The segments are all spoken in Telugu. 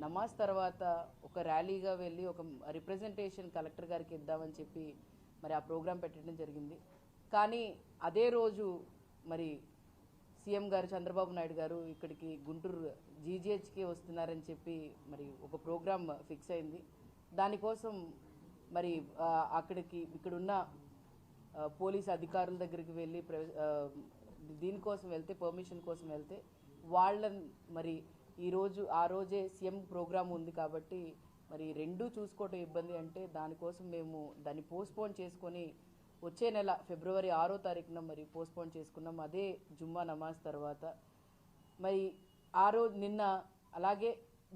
నమాజ్ తర్వాత ఒక ర్యాలీగా వెళ్ళి ఒక రిప్రజెంటేషన్ కలెక్టర్ గారికి ఇద్దామని చెప్పి మరి ఆ ప్రోగ్రాం పెట్టడం జరిగింది. కానీ అదే రోజు మరి సీఎం గారు చంద్రబాబు నాయుడు గారు ఇక్కడికి గుంటూరు జీజీహెచ్కి వస్తున్నారని చెప్పి మరి ఒక ప్రోగ్రాం ఫిక్స్ అయింది. దానికోసం మరి అక్కడికి ఇక్కడున్న పోలీస్ అధికారుల దగ్గరికి వెళ్ళి ప్ర- దీనికోసం వెళ్తే పర్మిషన్ కోసం వెళ్తే వాళ్ళని మరి ఈరోజు ఆ రోజే సీఎం ప్రోగ్రామ్ ఉంది కాబట్టి మరి రెండూ చూసుకోవటం ఇబ్బంది అంటే దానికోసం మేము దాన్ని పోస్ట్పోన్ చేసుకొని వచ్చే నెల ఫిబ్రవరి ఆరో తారీఖున మరి పోస్ట్పోన్ చేసుకున్నాం. అదే జుమ్మా నమాజ్ తర్వాత. మరి ఆ రోజు నిన్న అలాగే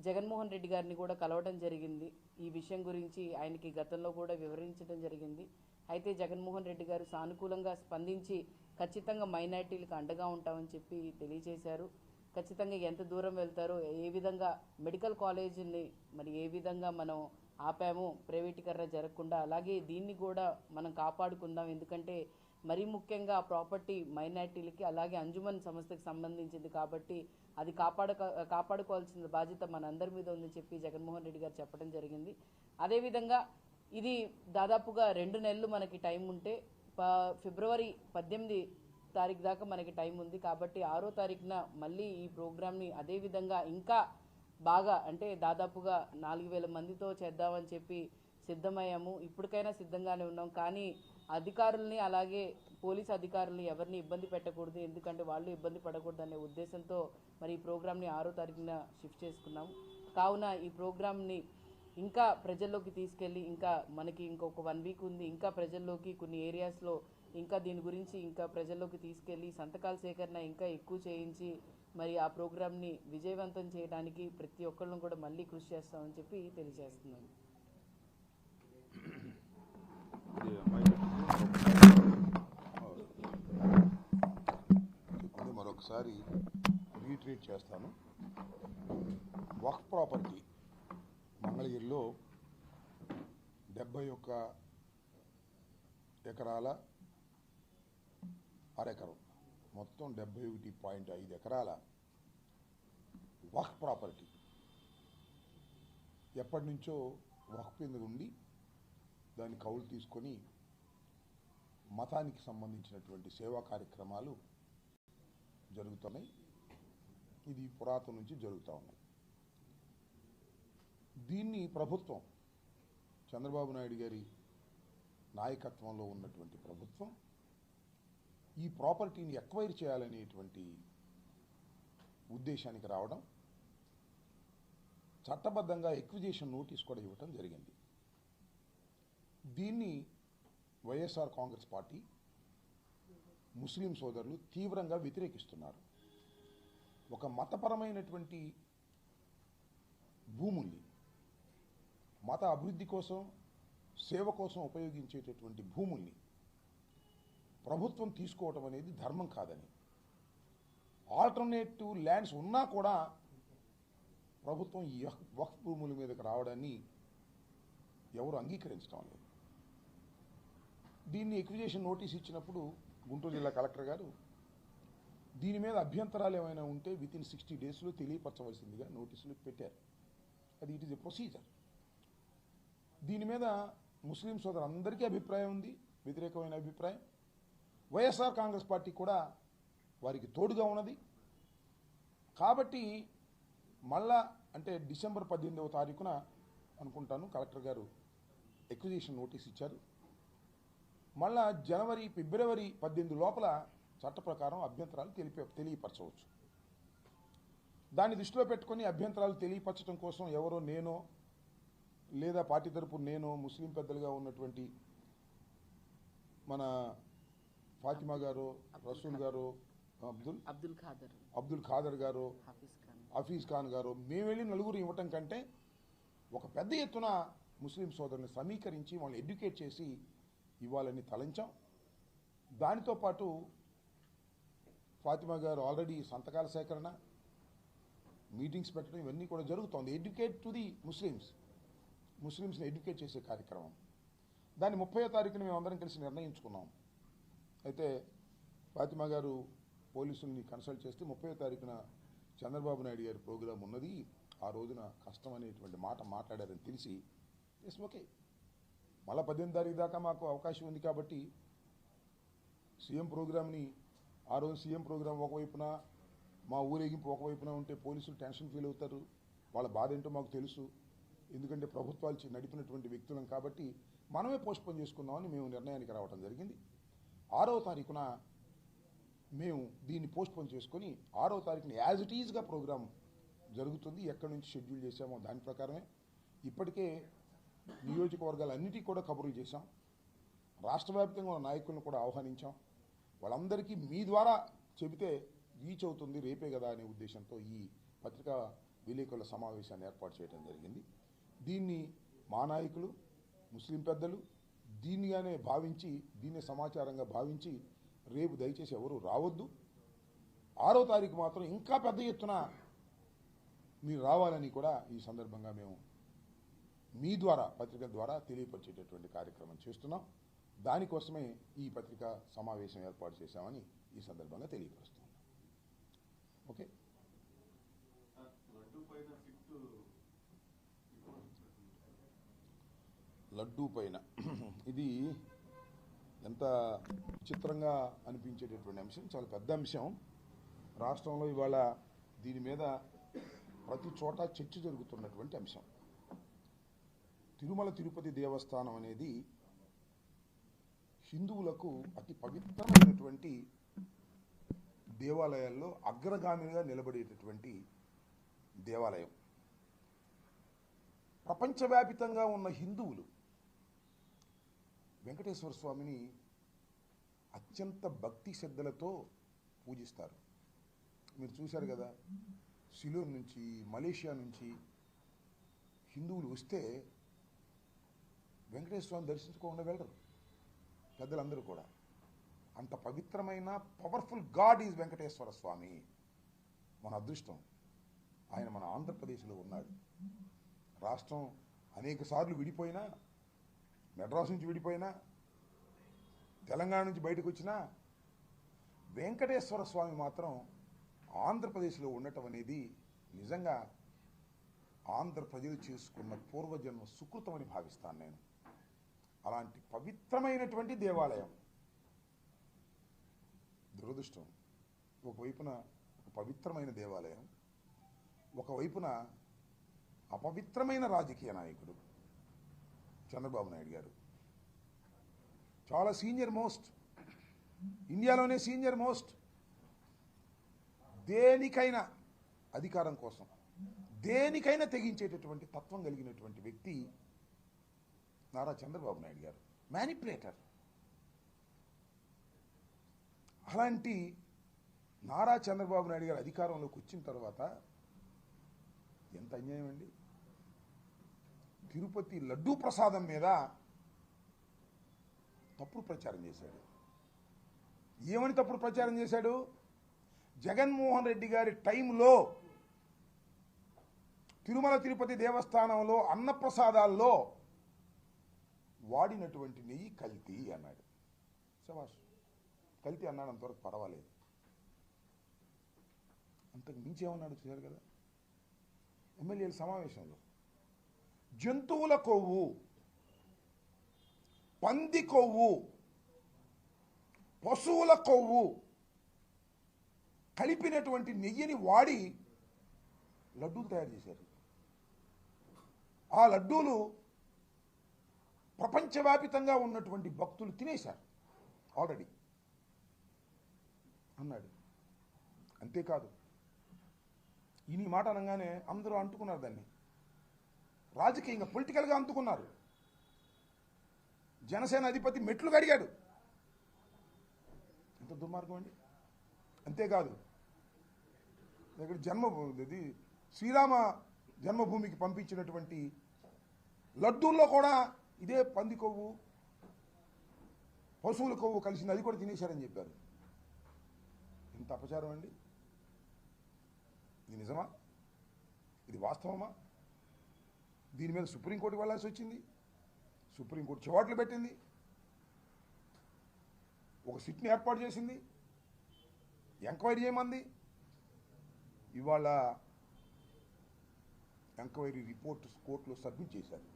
జగన్మోహన్ రెడ్డి గారిని కూడా కలవడం జరిగింది. ఈ విషయం గురించి ఆయనకి గతంలో కూడా వివరించడం జరిగింది. అయితే జగన్మోహన్ రెడ్డి గారు సానుకూలంగా స్పందించి ఖచ్చితంగా మైనార్టీలకు అండగా ఉంటామని చెప్పి తెలియజేశారు. ఖచ్చితంగా ఎంత దూరం వెళ్తారో ఏ విధంగా మెడికల్ కాలేజీని మరి ఏ విధంగా మనం ఆపాము ప్రైవేటీకరణ జరగకుండా అలాగే దీన్ని కూడా మనం కాపాడుకుందాం. ఎందుకంటే మరీ ముఖ్యంగా ఆ ప్రాపర్టీ మైనార్టీలకి అలాగే అంజుమన్ సంస్థకి సంబంధించింది కాబట్టి అది కాపాడ కాపాడుకోవాల్సిన బాధ్యత మనందరి మీద ఉందని చెప్పి జగన్మోహన్ రెడ్డి గారు చెప్పడం జరిగింది. అదేవిధంగా ఇది దాదాపుగా రెండు నెలలు మనకి టైం ఉంటే ప- ఫిబ్రవరి పద్దెనిమిది తారీఖు దాకా మనకి టైం ఉంది కాబట్టి ఆరో తారీఖున మళ్ళీ ఈ ప్రోగ్రామ్ని అదేవిధంగా ఇంకా బాగా అంటే దాదాపుగా నాలుగు వేల మందితో చేద్దామని చెప్పి సిద్ధమయ్యాము. ఇప్పటికైనా సిద్ధంగానే ఉన్నాం. కానీ అధికారుల్ని అలాగే పోలీస్ అధికారుల్ని ఎవరిని ఇబ్బంది పెట్టకూడదు. ఎందుకంటే వాళ్ళు ఇబ్బంది పడకూడదు అనే ఉద్దేశంతో మరి ఈ ప్రోగ్రామ్ని ఆరో తారీఖున షిఫ్ట్ చేసుకున్నాం కావున ఈ ప్రోగ్రామ్ని ఇంకా ప్రజల్లోకి తీసుకెళ్ళి ఇంకా మనకి ఇంకొక వన్ వీక్ ఉంది ఇంకా ప్రజల్లోకి కొన్ని ఏరియాస్లో ఇంకా దీని గురించి ఇంకా ప్రజల్లోకి తీసుకెళ్ళి సంతకాల సేకరణ ఇంకా ఎక్కువ చేయించి మరి ఆ ప్రోగ్రామ్ని విజయవంతం చేయడానికి ప్రతి ఒక్కళ్ళని కూడా మళ్ళీ కృషి చేస్తామని చెప్పి తెలియజేస్తున్నాను. మరొకసారి రీట్రీట్ చేస్తాను. వక్ ప్రాపర్టీ మంగళగిరిలో డెబ్బై ఒక్క ఎకరాల అరెకరం మొత్తం డెబ్బై ఒకటి పాయింట్ ఐదు ఎకరాల వక్ ప్రాపర్టీ. ఎప్పటి నుంచో వక్ కింద ఉండి దాన్ని కౌలు తీసుకొని మతానికి సంబంధించినటువంటి సేవా కార్యక్రమాలు జరుగుతున్నాయి. ఇది పురాతన నుంచి జరుగుతూ ఉన్నాయి దీన్ని ప్రభుత్వం చంద్రబాబు నాయుడు గారి నాయకత్వంలో ఉన్నటువంటి ప్రభుత్వం ఈ ప్రాపర్టీని ఎక్వైర్ చేయాలనేటువంటి ఉద్దేశానికి రావడం చట్టబద్ధంగా ఎక్విజేషన్ నోటీస్ కూడా ఇవ్వటం జరిగింది. దీన్ని వైఎస్ఆర్ కాంగ్రెస్ పార్టీ ముస్లిం సోదరులు తీవ్రంగా వ్యతిరేకిస్తున్నారు. ఒక మతపరమైనటువంటి భూముల్ని మత అభివృద్ధి కోసం సేవ కోసం ఉపయోగించేటటువంటి భూముల్ని ప్రభుత్వం తీసుకోవటం అనేది ధర్మం కాదని. ఆల్టర్నేటివ్ ల్యాండ్స్ ఉన్నా కూడా ప్రభుత్వం ఈ వక్ఫ్ భూముల మీదకి రావడాన్ని ఎవరు అంగీకరించడం లేదు. దీన్ని ఎక్విజేషన్ నోటీస్ ఇచ్చినప్పుడు గుంటూరు జిల్లా కలెక్టర్ గారు దీని మీద అభ్యంతరాలు ఏమైనా ఉంటే విత్ ఇన్ సిక్స్టీ డేస్లో తెలియపరచవలసిందిగా నోటీసులు పెట్టారు. అది ఇట్ ఈస్ ఎ ప్రొసీజర్ దీని మీద ముస్లిం సోదరులందరికీ అభిప్రాయం ఉంది వ్యతిరేకమైన అభిప్రాయం. వైఎస్ఆర్ కాంగ్రెస్ పార్టీ కూడా వారికి తోడుగా ఉన్నది. కాబట్టి మళ్ళా అంటే డిసెంబర్ పద్దెనిమిదవ తారీఖున అనుకుంటాను కలెక్టర్ గారు ఎక్విజిషన్ నోటీస్ ఇచ్చారు. మళ్ళా జనవరి ఫిబ్రవరి పద్దెనిమిది లోపల చట్ట ప్రకారం అభ్యంతరాలు తెలిపే తెలియపరచవచ్చు. దాన్ని దృష్టిలో పెట్టుకొని అభ్యంతరాలు తెలియపరచడం కోసం ఎవరో నేనో లేదా పార్టీ తరపు నేను ముస్లిం పెద్దలుగా ఉన్నటువంటి మన ఫాతిమా గారు రసూల్ గారు అబ్దుల్ అబ్దుల్ ఖాదర్. అబ్దుల్ ఖాదర్ గారు హాఫీజ్ ఖాన్. హఫీజ్ ఖాన్ గారు మేము వెళ్ళి నలుగురు ఇవ్వటం కంటే ఒక పెద్ద ఎత్తున ముస్లిం సోదరుని సమీకరించి వాళ్ళని ఎడ్యుకేట్ చేసి ఇవ్వాలని తలంచాం. దానితో పాటు ఫాతిమా గారు ఆల్రెడీ సంతకాల సేకరణ మీటింగ్స్ పెట్టడం ఇవన్నీ కూడా జరుగుతోంది. ఎడ్యుకేట్ టు ది ముస్లిమ్స్ ముస్లిమ్స్ని ఎడ్యుకేట్ చేసే కార్యక్రమం. దాన్ని ముప్పయో తారీఖున మేము అందరం కలిసి నిర్ణయించుకున్నాం. అయితే ఫాతిమా గారు పోలీసుల్ని కన్సల్ట్ చేస్తే ముప్పై తారీఖున చంద్రబాబు నాయుడు గారి ప్రోగ్రాం ఉన్నది. ఆ రోజున కష్టం అనేటువంటి మాట మాట్లాడారని తెలిసి ఎస్ ఓకే మళ్ళీ పద్దెనిమిది తారీఖు దాకా మాకు అవకాశం ఉంది కాబట్టి సీఎం ప్రోగ్రామ్ని ఆ రోజు సీఎం ప్రోగ్రామ్ ఒకవైపున మా ఊరేగింపు ఒకవైపున ఉంటే పోలీసులు టెన్షన్ ఫీల్ అవుతారు. వాళ్ళ బాధ ఏంటో మాకు తెలుసు. ఎందుకంటే ప్రభుత్వాలు నడిపినటువంటి వ్యక్తులం కాబట్టి మనమే పోస్ట్పోన్ చేసుకుందామని మేము నిర్ణయానికి రావడం జరిగింది. ఆరవ తారీఖున మేము దీన్ని పోస్ట్పోన్ చేసుకొని ఆరో తారీఖున యాజ్ ఇట్ ఈజ్గా ప్రోగ్రామ్ జరుగుతుంది. ఎక్కడి నుంచి షెడ్యూల్ చేశామో దాని ప్రకారమే. ఇప్పటికే నియోజకవర్గాలన్నిటికీ కూడా కబుర్లు చేశాం. రాష్ట్ర వ్యాప్తంగా నాయకులను కూడా ఆహ్వానించాం. వాళ్ళందరికీ మీ ద్వారా చెబితే రీచ్ అవుతుంది రేపే కదా అనే ఉద్దేశంతో ఈ పత్రికా విలేకరుల సమావేశాన్ని ఏర్పాటు చేయడం జరిగింది. దీన్ని మా నాయకులు ముస్లిం పెద్దలు దీనిగానే భావించి దీన్ని సమాచారంగా భావించి రేపు దయచేసి ఎవరు రావద్దు. ఆరో తారీఖు మాత్రం ఇంకా పెద్ద ఎత్తున మీరు రావాలని కూడా ఈ సందర్భంగా మేము మీ ద్వారా పత్రిక ద్వారా తెలియపరిచేటటువంటి కార్యక్రమం చేస్తున్నాం. దానికోసమే ఈ పత్రిక సమావేశం ఏర్పాటు చేశామని ఈ సందర్భంగా తెలియపరుస్తున్నాం. ఓకే లడ్డు పైన సిట్టు లడ్డూ పైన. ఇది ఎంత చిత్రంగా అనిపించేటటువంటి అంశం చాలా పెద్ద అంశం. రాష్ట్రంలో ఇవాళ దీని మీద ప్రతి చోట చర్చ జరుగుతున్నటువంటి అంశం. తిరుమల తిరుపతి దేవస్థానం అనేది హిందువులకు అతి పవిత్రమైనటువంటి దేవాలయాల్లో అగ్రగామిగా నిలబడేటటువంటి దేవాలయం. ప్రపంచవ్యాపితంగా ఉన్న హిందువులు వెంకటేశ్వర స్వామిని అత్యంత భక్తి శ్రద్ధలతో పూజిస్తారు. మీరు చూశారు కదా సిలోన్ నుంచి మలేషియా నుంచి హిందువులు వస్తే వెంకటేశ్వర స్వామిని దర్శించుకోకుండా వెళ్ళరు పెద్దలందరూ కూడా. అంత పవిత్రమైన powerful god is Venkateswara Swamy. మన అదృష్టం. ఆయన మన ఆంధ్రప్రదేశ్లో ఉన్నాడు. రాష్ట్రం అనేక సార్లు విడిపోయినా మెడ్రాస్ నుంచి విడిపోయినా తెలంగాణ నుంచి బయటకు వచ్చినా వెంకటేశ్వర స్వామి మాత్రం ఆంధ్రప్రదేశ్లో ఉండటం అనేది నిజంగా ఆంధ్ర ప్రజలు చేసుకున్న పూర్వజన్మ సుకృతమని భావిస్తాను నేను. అలాంటి పవిత్రమైనటువంటి దేవాలయం. దురదృష్టం. ఒకవైపున ఒక పవిత్రమైన దేవాలయం. ఒకవైపున అపవిత్రమైన రాజకీయ నాయకుడు. చంద్రబాబు నాయుడు గారు. చాలా సీనియర్ మోస్ట్. ఇండియాలోనే సీనియర్ మోస్ట్. దేనికైనా అధికారం కోసం దేనికైనా తెగించేటటువంటి తత్వం కలిగినటువంటి వ్యక్తి నారా చంద్రబాబు నాయుడు గారు. మ్యానిపులేటర్ అలాంటి నారా చంద్రబాబు నాయుడు గారు అధికారంలోకి వచ్చిన తర్వాత ఎంత అన్యాయం అండి? తిరుపతి లడ్డూ ప్రసాదం మీద తప్పుడు ప్రచారం చేశాడు. ఏమని తప్పుడు ప్రచారం చేశాడు? జగన్మోహన్ రెడ్డి గారి టైంలో తిరుమల తిరుపతి దేవస్థానంలో అన్నప్రసాదాల్లో వాడినటువంటి నెయ్యి కల్తీ అన్నాడు. శభాష్ కల్తీ అన్నాడు అంతవరకు పర్వాలేదు. అంతకు మించి ఏమన్నాడు చూశారు కదా? ఎమ్మెల్యేల సమావేశంలో. జంతువుల కొవ్వు పంది కొవ్వు పశువుల కొవ్వు కలిపినటువంటి నెయ్యిని వాడి లడ్డూలు తయారు చేశారు. ఆ లడ్డూలు ప్రపంచవ్యాపితంగా ఉన్నటువంటి భక్తులు తినేశారు ఆల్రెడీ. అన్నాడు. అంతేకాదు. ఈ మాట అనగానే అందరూ అంటుకున్నారు దాన్ని. రాజకీయంగా పొలిటికల్గా అందుకున్నారు. జనసేన అధిపతి మెట్లు కడిగాడు. ఎంత దుర్మార్గం అండి. అంతేకాదు ఇక్కడ జన్మ ఇది శ్రీరామ జన్మభూమికి పంపించినటువంటి లడ్డూల్లో కూడా ఇదే పంది కొవ్వు పశువుల కొవ్వు కలిసింది. అది కూడా తినేశారని చెప్పారు. ఇంత అపచారం అండి. ఇది నిజమా? ఇది వాస్తవమా? దీని మీద సుప్రీంకోర్టుకి వెళ్ళాల్సి వచ్చింది. సుప్రీంకోర్టు చివాట్లు పెట్టింది. ఒక సిట్ని ఏర్పాటు చేసింది. ఎంక్వైరీ చేయమంది. ఇవాళ ఎంక్వైరీ రిపోర్ట్ కోర్టులో సబ్మిట్ చేశారు.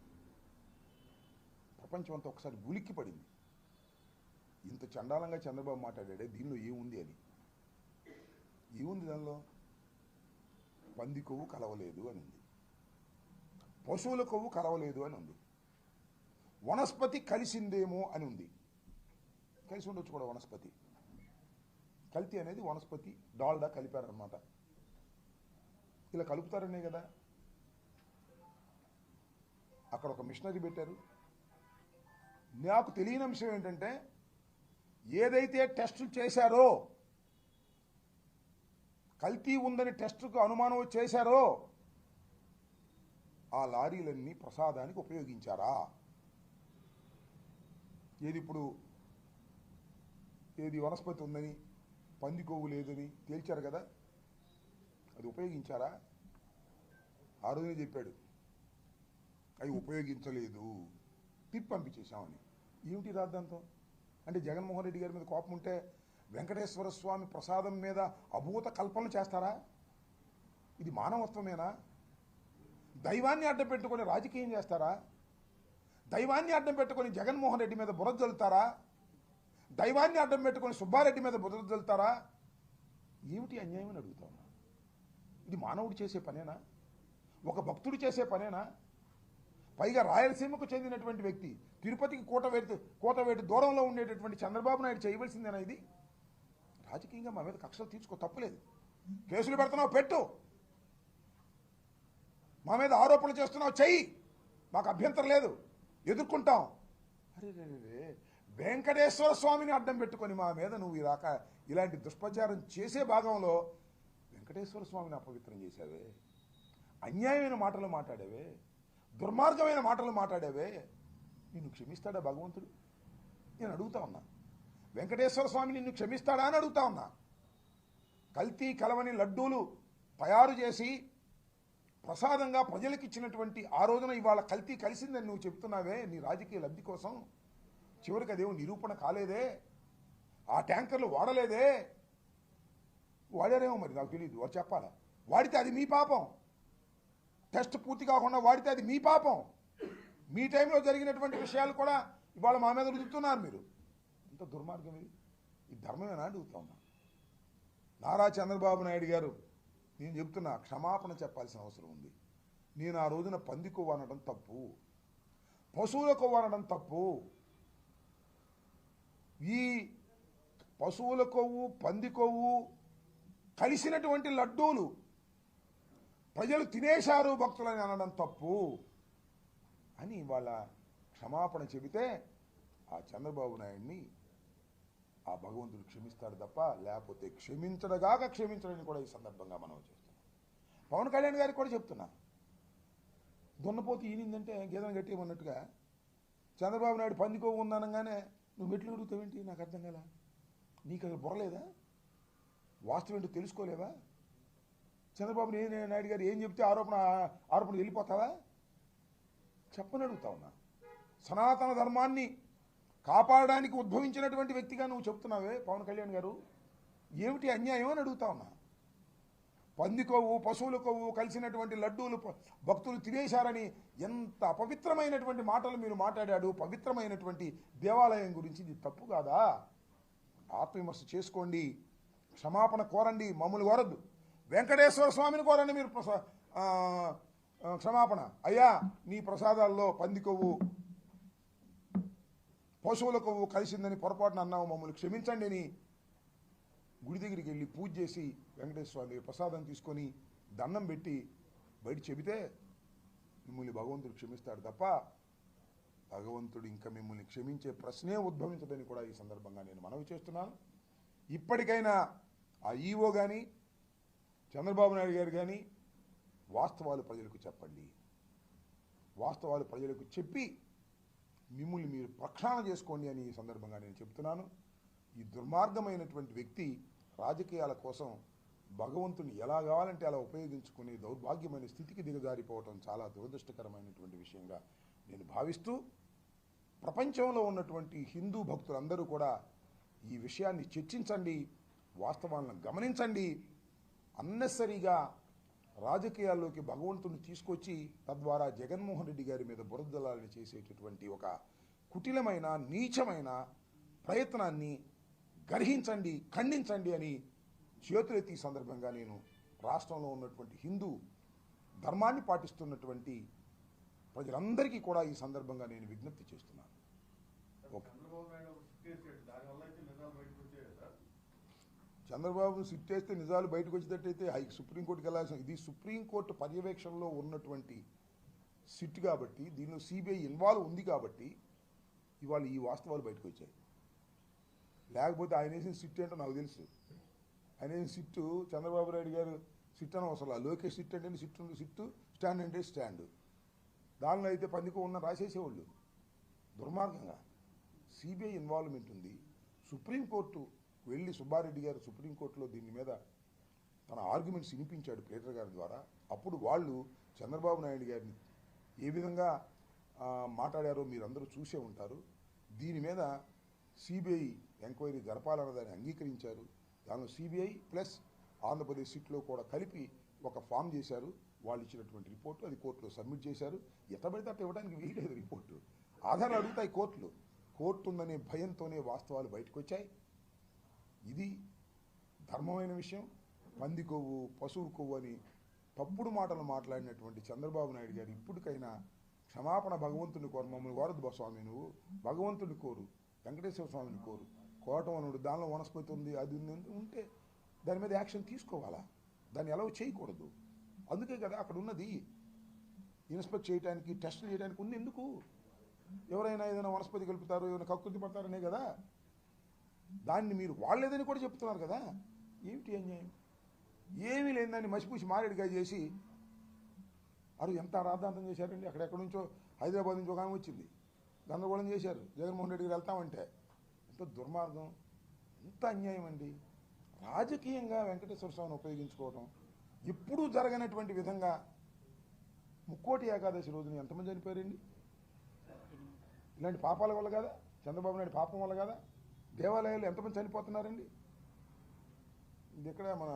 ప్రపంచం అంతా ఒకసారి ఉలిక్కి పడింది. ఇంత చండాలంగా చంద్రబాబు మాట్లాడాడే దీనిలో ఏముంది అని. ఏముంది దానిలో? పంది కొవ్వు కలవలేదు అని ఉంది. పశువుల కొవ్వు కరవలేదు అని ఉంది. వనస్పతి కలిసిందేమో అని ఉంది. కలిసి ఉండొచ్చు కూడా వనస్పతి. కల్తీ అనేది వనస్పతి డాల్డా కలిపారనమాట ఇలా కలుపుతారనే కదా. అక్కడ ఒక మిషనరీ పెట్టారు. నాకు తెలియని అంశం ఏంటంటే ఏదైతే టెస్టులు చేశారో కల్తీ ఉందని టెస్టుకు అనుమానం చేశారో ఆ లారీలన్నీ ప్రసాదానికి ఉపయోగించారా? ఏది ఇప్పుడు? ఏది వనస్పతి ఉందని? పంది కొవ్వు లేదని తేల్చారు కదా? అది ఉపయోగించారా? ఆ రోజునే చెప్పాడు. అవి ఉపయోగించలేదు. తిప్పి పంపించేశామని. ఏమిటి రాద్దాంతం అంటే జగన్మోహన్ రెడ్డి గారి మీద కోపం ఉంటే వెంకటేశ్వర స్వామి ప్రసాదం మీద అభూత కల్పనలు చేస్తారా? ఇది మానవత్వమేనా? దైవాన్ని అడ్డం పెట్టుకొని రాజకీయం చేస్తారా? దైవాన్ని అడ్డం పెట్టుకొని జగన్మోహన్ రెడ్డి మీద బురద జల్లుతారా? దైవాన్ని అడ్డం పెట్టుకొని సుబ్బారెడ్డి మీద బురద జల్లుతారా? ఏమిటి అన్యాయం అని అడుగుతా ఉన్నా? ఇది మానవుడు చేసే పనేనా? ఒక భక్తుడు చేసే పనేనా? పైగా రాయలసీమకు చెందినటువంటి వ్యక్తి తిరుపతికి కోటవేటి కోటవేటి దూరంలో ఉండేటటువంటి చంద్రబాబు నాయుడు చేయవలసిందేనా ఇది? రాజకీయంగా మా మీద కక్షలు తీర్చుకో తప్పులేదు కేసులు పెడుతున్నావు పెట్టు. మా మీద ఆరోపణలు చేస్తున్నావు చెయ్యి. మాకు అభ్యంతరం లేదు. ఎదుర్కొంటాం. అరే వెంకటేశ్వర స్వామిని అడ్డం పెట్టుకొని మా మీద నువ్వు ఇలాక ఇలాంటి దుష్ప్రచారం చేసే భాగంలో వెంకటేశ్వర స్వామిని అపవిత్రం చేశావే. అన్యాయమైన మాటలు మాట్లాడావే. దుర్మార్గమైన మాటలు మాట్లాడావే. నిన్ను క్షమిస్తాడా భగవంతుడు? నేను అడుగుతా ఉన్నా. వెంకటేశ్వర స్వామి నిన్ను క్షమిస్తాడా అని అడుగుతా ఉన్నా. కల్తీ కలవని లడ్డూలు తయారు చేసి ప్రసాదంగా ప్రజలకు ఇచ్చినటువంటి ఆ రోజున ఇవాళ కల్తీ కలిసిందని నువ్వు చెప్తున్నావే నీ రాజకీయ లబ్ధి కోసం. చివరికి అదేమో నిరూపణ కాలేదే? ఆ ట్యాంకర్లు వాడలేదే? వాడారేమో మరి నాకు తెలియదు వారు చెప్పాలా? వాడితే అది మీ పాపం. టెస్ట్ పూర్తి కాకుండా వాడితే అది మీ పాపం. మీ టైంలో జరిగినటువంటి విషయాలు కూడా ఇవాళ మా మీద రుదుతున్నారు మీరు. ఇంత దుర్మార్గం ఇది. ఈ ధర్మమేనా? అడుగుతా ఉన్నా. నారా చంద్రబాబు నాయుడు గారు నేను చెబుతున్నా క్షమాపణ చెప్పాల్సిన అవసరం ఉంది. నేను ఆ రోజున పంది కొవ్వు అనడం తప్పు. పశువుల కొవ్వు అనడం తప్పు. ఈ పశువుల కొవ్వు పంది కొవ్వు కలిసినటువంటి లడ్డూలు ప్రజలు తినేశారు భక్తులని అనడం తప్పు అని వాళ్ళ క్షమాపణ చెబితే ఆ చంద్రబాబు నాయుడిని ఆ భగవంతుడు క్షమిస్తాడు తప్ప లేకపోతే క్షమించడగాక క్షమించడని కూడా ఈ సందర్భంగా మనం చేస్తున్నాం. పవన్ కళ్యాణ్ గారికి కూడా చెప్తున్నా. దున్నపోతు ఈనిందంటే గేదెను గట్టిమన్నట్టుగా చంద్రబాబు నాయుడు పందికో ఉందనగానే నువ్వు మెట్లు అడుగుతావేంటి నాకు అర్థం కదా నీకు అసలు బుర్రలేదా వాస్తవం ఏంటో తెలుసుకోలేవా? చంద్రబాబు నాయుడు గారు ఏం చెప్తే ఆరోపణ ఆరోపణ వెళ్ళిపోతావా? చెప్పని అడుగుతా ఉన్నా. సనాతన ధర్మాన్ని కాపాడడానికి ఉద్భవించినటువంటి వ్యక్తిగా నువ్వు చెప్తున్నావే పవన్ కళ్యాణ్ గారు? ఏమిటి అన్యాయం అని అడుగుతా ఉన్నా. పంది కొవ్వు కొవ్వు కలిసినటువంటి లడ్డూలు భక్తులు తినేశారని ఎంత అపవిత్రమైనటువంటి మాటలు మీరు మాట్లాడాడు పవిత్రమైనటువంటి దేవాలయం గురించి ఇది తప్పు కాదా? ఆత్మవిమర్శ చేసుకోండి క్షమాపణ కోరండి మమ్మల్ని కోరద్దు. వెంకటేశ్వర స్వామిని కోరండి మీరు ప్రసా క్షమాపణ. అయ్యా నీ ప్రసాదాల్లో పంది పశువులకు కలిసిందని పొరపాటున అన్నావు మమ్మల్ని క్షమించండి అని గుడి దగ్గరికి వెళ్ళి పూజ చేసి వెంకటేశ్వర స్వామి ప్రసాదం తీసుకొని దండం పెట్టి బయట చెబితే మిమ్మల్ని భగవంతుడు క్షమిస్తాడు తప్ప భగవంతుడు ఇంకా మిమ్మల్ని క్షమించే ప్రశ్నే ఉద్భవించదని కూడా ఈ సందర్భంగా నేను మనవి చేస్తున్నాను. ఇప్పటికైనా ఆ ఈఓ కానీ చంద్రబాబు నాయుడు గారు కానీ వాస్తవాలు ప్రజలకు చెప్పండి. వాస్తవాలు ప్రజలకు చెప్పి మిమ్మల్ని మీరు ప్రక్షాళన చేసుకోండి అని ఈ సందర్భంగా నేను చెప్తున్నాను ఈ దుర్మార్గమైనటువంటి వ్యక్తి రాజకీయాల కోసం భగవంతుని ఎలా కావాలంటే అలా ఉపయోగించుకునే దౌర్భాగ్యమైన స్థితికి దిగజారిపోవటం చాలా దురదృష్టకరమైనటువంటి విషయంగా నేను భావిస్తూ ప్రపంచంలో ఉన్నటువంటి హిందూ భక్తులందరూ కూడా ఈ విషయాన్ని చర్చించండి వాస్తవాలను గమనించండి అన్నెసరిగా రాజకీయాల్లోకి భగవంతుని తీసుకొచ్చి తద్వారా జగన్మోహన్ రెడ్డి గారి మీద బురదలాలని చేసేటటువంటి ఒక కుటిలమైన నీచమైన ప్రయత్నాన్ని గర్హించండి ఖండించండి అని చేతులెత్తి సందర్భంగా నేను రాష్ట్రంలో ఉన్నటువంటి హిందూ ధర్మాన్ని పాటిస్తున్నటువంటి ప్రజలందరికీ కూడా ఈ సందర్భంగా నేను విజ్ఞప్తి చేస్తున్నాను. ఓకే చంద్రబాబు నాయుడు ఒక సిట్ వేసాడు దానివల్ల అయితే నిజాలు బయటకు వచ్చాయి సార్ చంద్రబాబు సిట్ వేస్తే నిజాలు బయటకు వచ్చేటట్టయితే హై సుప్రీంకోర్టుకి వెళ్ళాల్సిన ఇది సుప్రీంకోర్టు పర్యవేక్షణలో ఉన్నటువంటి సిట్ కాబట్టి దీనిలో సిబిఐ ఇన్వాల్వ్ ఉంది కాబట్టి ఇవాళ ఈ వాస్తవాలు బయటకు వచ్చాయి. లేకపోతే ఆయన వేసిన సిట్ ఏంటో నాకు తెలుసు. ఆయన వేసిన సిట్టు చంద్రబాబు నాయుడు గారు సిట్ అని అవసరం లోకేష్ సిట్ అంటే సిట్ సిట్టు స్టాండ్ అంటే స్టాండ్ దానిలో అయితే పందికో ఉన్న రాసేసేవాళ్ళు. దుర్మార్గంగా సిబిఐ ఇన్వాల్వ్మెంట్ ఉంది. సుప్రీంకోర్టు వెళ్ళి సుబ్బారెడ్డి గారు సుప్రీంకోర్టులో దీని మీద తన ఆర్గ్యుమెంట్స్ వినిపించాడు ప్లేటర్ గారి ద్వారా. అప్పుడు వాళ్ళు చంద్రబాబు నాయుడు గారిని ఏ విధంగా మాట్లాడారో మీరందరూ చూసే ఉంటారు. దీని మీద సిబిఐ ఎంక్వైరీ జరపాలన్న దాన్ని అంగీకరించారు. దానిలో సిబిఐ ప్లస్ ఆంధ్రప్రదేశ్ సిట్లో కూడా కలిపి ఒక ఫామ్ చేశారు. వాళ్ళు ఇచ్చినటువంటి రిపోర్టు అది కోర్టులో సబ్మిట్ చేశారు. ఎట్టబడితే అట్ట ఇవ్వడానికి వీలేదు రిపోర్టు. ఆధారాలు అడుగుతాయి కోర్టులు. కోర్టు ఉందనే భయంతోనే వాస్తవాలు బయటకు వచ్చాయి. ఇది ధర్మమైన విషయం. పంది కొవ్వు పశువు కొవ్వు అని తప్పుడు మాటలు మాట్లాడినటువంటి చంద్రబాబు నాయుడు గారు ఇప్పటికైనా క్షమాపణ భగవంతుని కోరు. మమ్మల్ని కోరదు స్వామి నువ్వు. భగవంతుని కోరు. వెంకటేశ్వర స్వామిని కోరు. కోటమనుడు దానిలో వనస్పతి ఉంది అది ఉంది ఉంటే దాని మీద యాక్షన్ తీసుకోవాలా? దాన్ని ఎలా చేయకూడదు. అందుకే కదా అక్కడ ఉన్నది. ఇన్స్పెక్ట్ చేయడానికి టెస్ట్ చేయడానికి ఉంది ఎందుకు? ఎవరైనా ఏదైనా వనస్పతి కలుపుతారు ఏమైనా కక్కుర్తి పడతారనే కదా. దాన్ని మీరు వాళ్ళేదని కూడా చెప్తున్నారు కదా? ఏమిటి అన్యాయం? ఏమీ లేని దాన్ని మసిపూసి మారేడుగా చేసి అరు ఎంత రాద్ధాంతం చేశారండి? అక్కడెక్కడి నుంచో హైదరాబాద్ నుంచి ఒక ఆమె వచ్చింది. గందరగోళం చేశారు. జగన్మోహన్ రెడ్డి గారు వెళ్తామంటే ఎంత దుర్మార్గం. ఎంత అన్యాయం అండి. రాజకీయంగా వెంకటేశ్వర స్వామిని ఉపయోగించుకోవడం ఎప్పుడూ జరగనటువంటి విధంగా ముక్కోటి ఏకాదశి రోజున ఎంతమంది చనిపోయారండి? ఇలాంటి పాపాల వల్ల కదా? చంద్రబాబు నాయుడు పాపం వల్ల కదా? దేవాలయాలు ఎంతమంది చనిపోతున్నారండి? ఇది ఎక్కడ మన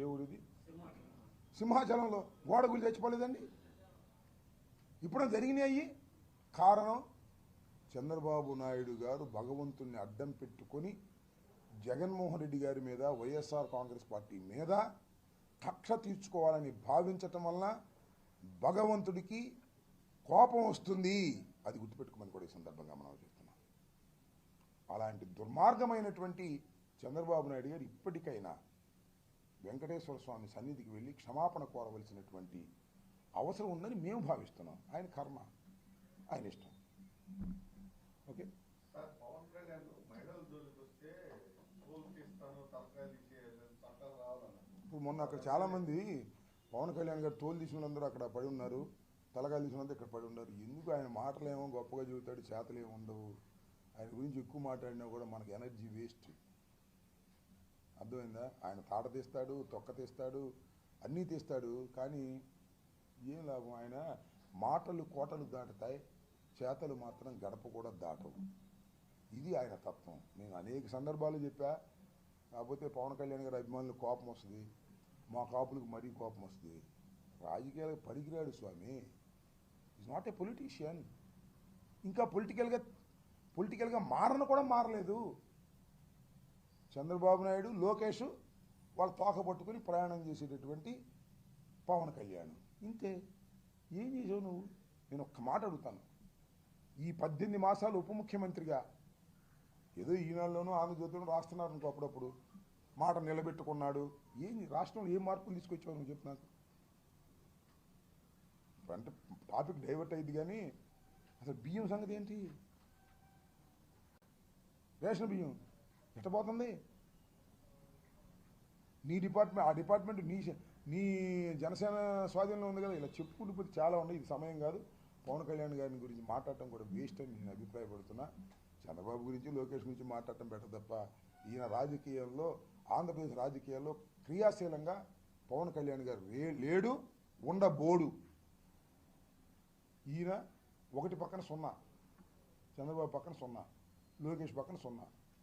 ఏ ఊరిది సింహాచలంలో గోడగులు చచ్చిపోలేదండి? ఇప్పుడు జరిగినాయి? కారణం చంద్రబాబు నాయుడు గారు భగవంతుణ్ణి అడ్డం పెట్టుకొని జగన్మోహన్ రెడ్డి గారి మీద వైఎస్ఆర్ కాంగ్రెస్ పార్టీ మీద కక్ష తీర్చుకోవాలని భావించటం వలన భగవంతుడికి కోపం వస్తుంది. అది గుర్తుపెట్టుకోమని కూడా ఈ సందర్భంగా మనం అలాంటి దుర్మార్గమైనటువంటి చంద్రబాబు నాయుడు గారు ఇప్పటికైనా వెంకటేశ్వర స్వామి సన్నిధికి వెళ్ళి క్షమాపణ కోరవలసినటువంటి అవసరం ఉందని మేము భావిస్తున్నాం. ఆయన కర్మ ఆయన ఇష్టం. ఓకే? ఇప్పుడు మొన్న అక్కడ చాలామంది పవన్ కళ్యాణ్ గారు తోలు తీసిన వాళ్ళందరూ అక్కడ పడి ఉన్నారు తలకాయలు తీసిన వాళ్ళందరూ ఇక్కడ పడి ఉన్నారు. ఎందుకు ఆయన మాటలేమో గొప్పగా చెబుతాడు చేతలేమో ఉండవు. ఆయన గురించి ఎక్కువ మాట్లాడినా కూడా మనకు ఎనర్జీ వేస్ట్. అర్థమైందా? ఆయన తాట తీస్తాడు తొక్క తీస్తాడు అన్నీ తీస్తాడు. కానీ ఏం లాభం ఆయన? మాటలు కోటలు దాటుతాయి చేతలు మాత్రం గడప కూడా దాటవు. ఇది ఆయన తత్వం. నేను అనేక సందర్భాలు చెప్పా. కాకపోతే పవన్ కళ్యాణ్ గారి అభిమానులకు కోపం వస్తుంది. మా కాపులకు మరీ కోపం వస్తుంది. రాజకీయాలకు పరిగిరాడు Swami. Is not a politician ఇంకా పొలిటికల్గా పొలిటికల్గా మారను కూడా మారలేదు. చంద్రబాబు నాయుడు లోకేష్ వాళ్ళ తోక పట్టుకుని ప్రయాణం చేసేటటువంటి పవన్ కళ్యాణ్. ఇంతే. ఏం చేసావు నువ్వు? నేను ఒక్క మాట అడుగుతాను. ఈ పద్దెనిమిది మాసాలు ఉప ముఖ్యమంత్రిగా ఏదో ఈనాడులోనూ ఆంధ్రజ్యోతిలోనూ రాస్తున్నారు అనుకో అప్పుడప్పుడు. మాట నిలబెట్టుకున్నాడు. ఏం రాష్ట్రంలో ఏం మార్పులు తీసుకొచ్చావు నువ్వు చెప్పు నాకు. అంటే టాపిక్ డైవర్ట్ అయింది కానీ అసలు బియ్యం సంగతి ఏంటి? రేషన్ బియ్యం. ఎట్ట పోతుంది? నీ డిపార్ట్మెంట్ ఆ డిపార్ట్మెంట్ నీ నీ జనసేన స్వాధీనంలో ఉంది కదా ఇలా చెప్పుకుంటూ పోతే చాలా ఉన్నాయి. ఇది సమయం కాదు. పవన్ కళ్యాణ్ గారిని గురించి మాట్లాడటం కూడా వేస్ట్ అని నేను అభిప్రాయపడుతున్నా. చంద్రబాబు గురించి లోకేష్ గురించి మాట్లాడటం బెటర్ తప్ప ఈయన రాజకీయాల్లో ఆంధ్రప్రదేశ్ రాజకీయాల్లో క్రియాశీలంగా పవన్ కళ్యాణ్ గారు లేడు ఉండబోడు. ఈయన ఒకటి పక్కన సున్నా. చంద్రబాబు పక్కన సున్నా. లోకేష్ పక్కన సున్నా